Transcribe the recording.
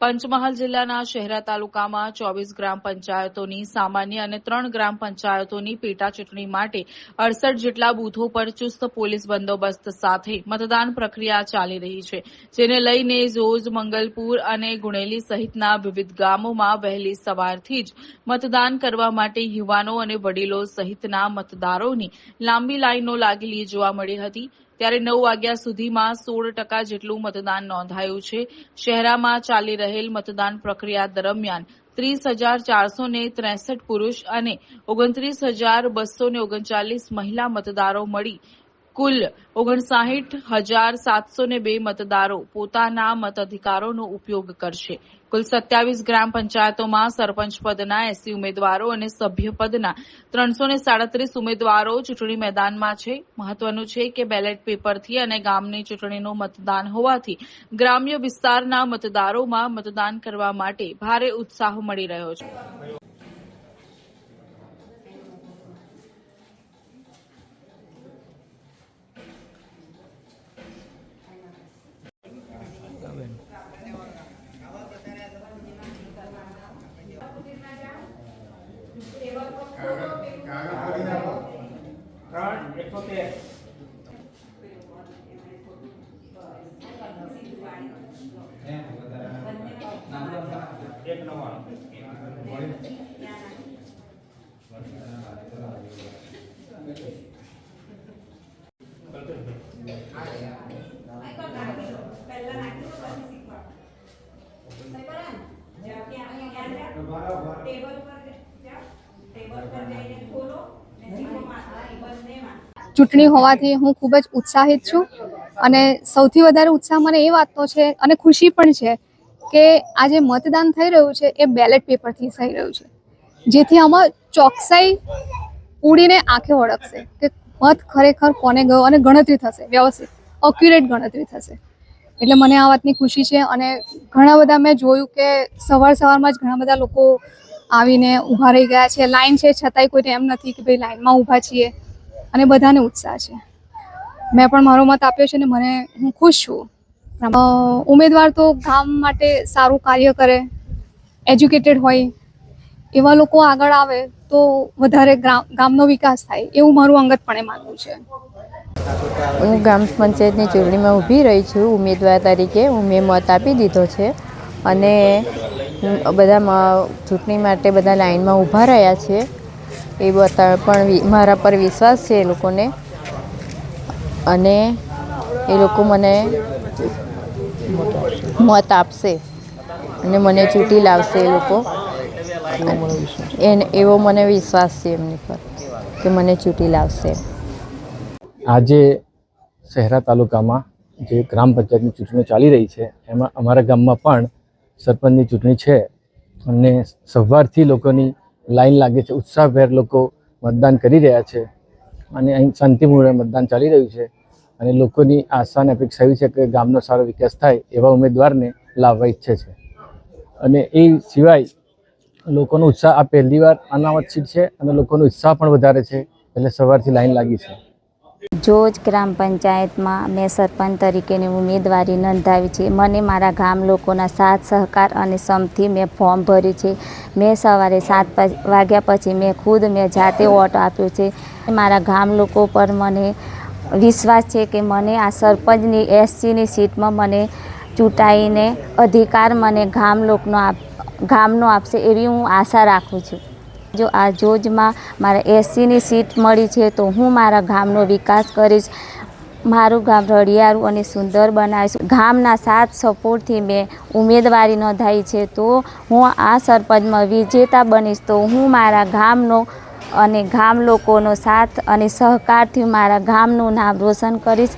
પંચમહાલ જિલ્લાના શહેરા તાલુકામાં ચોવીસ ગ્રામ પંચાયતોની સામાન્ય અને ત્રણ ગ્રામ પંચાયતોની પેટા ચૂંટણી માટે અડસઠ જેટલા બૂથો પર ચુસ્ત પોલીસ બંદોબસ્ત સાથે મતદાન પ્રક્રિયા ચાલી રહી છે, જેને લઈને જોજ, મંગલપુર અને ગુણેલી સહિતના વિવિધ ગામોમાં વહેલી સવારથી જ મતદાન કરવા માટે યુવાનો અને વડીલો સહિતના મતદારોની લાંબી લાઈનો લાગેલી જોવા મળી હતી. ત્યારે નવ વાગ્યા સુધીમાં સોળ ટકા જેટલું મતદાન નોંધાયું છે. શહેરામાં ચાલી રહેલ મતદાન પ્રક્રિયા દરમિયાન ત્રીસ હજાર ચારસો ને ત્રેસઠ પુરુષ અને ઓગણત્રીસ હજાર બસો ને ઓગણચાલીસ મહિલા મતદારો મળી કુલ ઓગણસાહીઠ હજાર સાતસો ને બે મતદારો પોતાના મતાધિકારોનો ઉપયોગ કરશે. કુલ સત્યાવીસ ગ્રામ પંચાયતોમાં સરપંચ પદના એસી ઉમેદવારો અને સભ્ય પદના ત્રણસો ને સાડત્રીસ ઉમેદવારો ચૂંટણી મેદાનમાં છે. મહત્વનું છે કે બેલેટ પેપરથી અને ગામની ચૂંટણીનું મતદાન હોવાથી ગ્રામ્ય વિસ્તારના મતદારોમાં મતદાન કરવા માટે ભારે ઉત્સાહ મળી રહ્યો છે. ત્રણ એકસો તેર એક નવ્વાણું ટેબલ પર ટેબલ પર જઈને ખોલો ને સીધો માથા બંનેમાં ચૂંટણી હોવાથી હું ખૂબ જ ઉત્સાહિત છું. અને સૌથી વધારે ઉત્સાહ મને એ વાતનો છે અને ખુશી પણ છે કે આ જે મતદાન થઈ રહ્યું છે, એ બેલેટ પેપરથી થઈ રહ્યું છે. જેથી આમાં ચોકસાઈ ઉડીને આંખે ઓળખશે કે મત ખરેખર કોને ગયો અને ગણતરી થશે, વ્યવસ્થિત અક્યુરેટ ગણતરી થશે. એટલે મને આ વાતની ખુશી છે અને ઘણા બધા મેં જોયું કે સવાર સવારમાં જ ઘણા બધા લોકો આવીને ઊભા રહી ગયા છે. લાઈન છે, છતાંય કોઈને એમ નથી કે ભાઈ લાઈનમાં ઊભા છીએ. અને બધાને ઉત્સાહ છે. મેં પણ મારો મત આપ્યો છે ને મને, હું ખુશ છું. ઉમેદવાર તો ગામ માટે સારું કાર્ય કરે, એજ્યુકેટેડ હોય, એવા લોકો આગળ આવે તો વધારે ગામનો વિકાસ થાય, એવું મારું અંગતપણે માનવું છે. હું ગ્રામ પંચાયતની ચૂંટણીમાં ઊભી રહી છું, ઉમેદવાર તરીકે. હું મેં મત આપી દીધો છે અને બધા ચૂંટણી માટે બધા લાઇનમાં ઊભા રહ્યા છે. એ બતા પણ મારા પર વિશ્વાસ છે એ લોકોને. અને એ લોકો મને મત આપશે અને મને ચૂંટી લાવશે એ લોકો. એને, એવો મને વિશ્વાસ છે એમની પર કે મને ચૂંટી લાવશે આજે શહેરા તાલુકામાં જે ગ્રામ પંચાયતની ચૂંટણીઓ ચાલી રહી છે, એમાં અમારા ગામમાં પણ સરપંચની ચૂંટણી છે. અને સવારથી લોકોની લાઈન લાગે છે, ઉત્સાહભેર લોકો મતદાન કરી રહ્યા છે અને અહીં શાંતિપૂર્ણ મતદાન ચાલી રહ્યું છે. અને લોકોની આશા અને અપેક્ષા એવી છે કે ગામનો સારો વિકાસ થાય એવા ઉમેદવારને લાવવા ઈચ્છે છે. અને એ સિવાય લોકોનો ઉત્સાહ, આ પહેલી વાર અનામત સીટ છે અને લોકોનો ઉત્સાહ પણ વધારે છે, એટલે સવારથી લાઈન લાગી છે. જોજ ગ્રામ પંચાયતમાં મેં સરપંચ તરીકેની ઉમેદવારી નોંધાવી છે. મને મારા ગામ લોકોના સાથ, સહકાર અને સમથી મેં ફોર્મ ભર્યું છે. મેં સવારે સાત વાગ્યા પછી મેં ખુદ મેં જાતે વોટ આપ્યો છે. મારા ગામ લોકો પર મને વિશ્વાસ છે કે મને આ સરપંચની, એસસીની સીટમાં મને ચૂંટાઈને અધિકાર મને ગામ લોકનો આપ, ગામનો આપશે એવી હું આશા રાખું છું. જો આ જોજમાં મારે એસીની સીટ મળી છે તો હું મારા ગામનો વિકાસ કરીશ. મારું ગામ રળિયારું અને સુંદર બનાવીશ. ગામના સાથ સપોર્ટથી મેં ઉમેદવારી નોંધાવી છે તો હું આ સરપંચમાં વિજેતા બનીશ તો હું મારા ગામનો અને ગામ લોકોનો સાથ અને સહકારથી મારા ગામનું નામ રોશન કરીશ.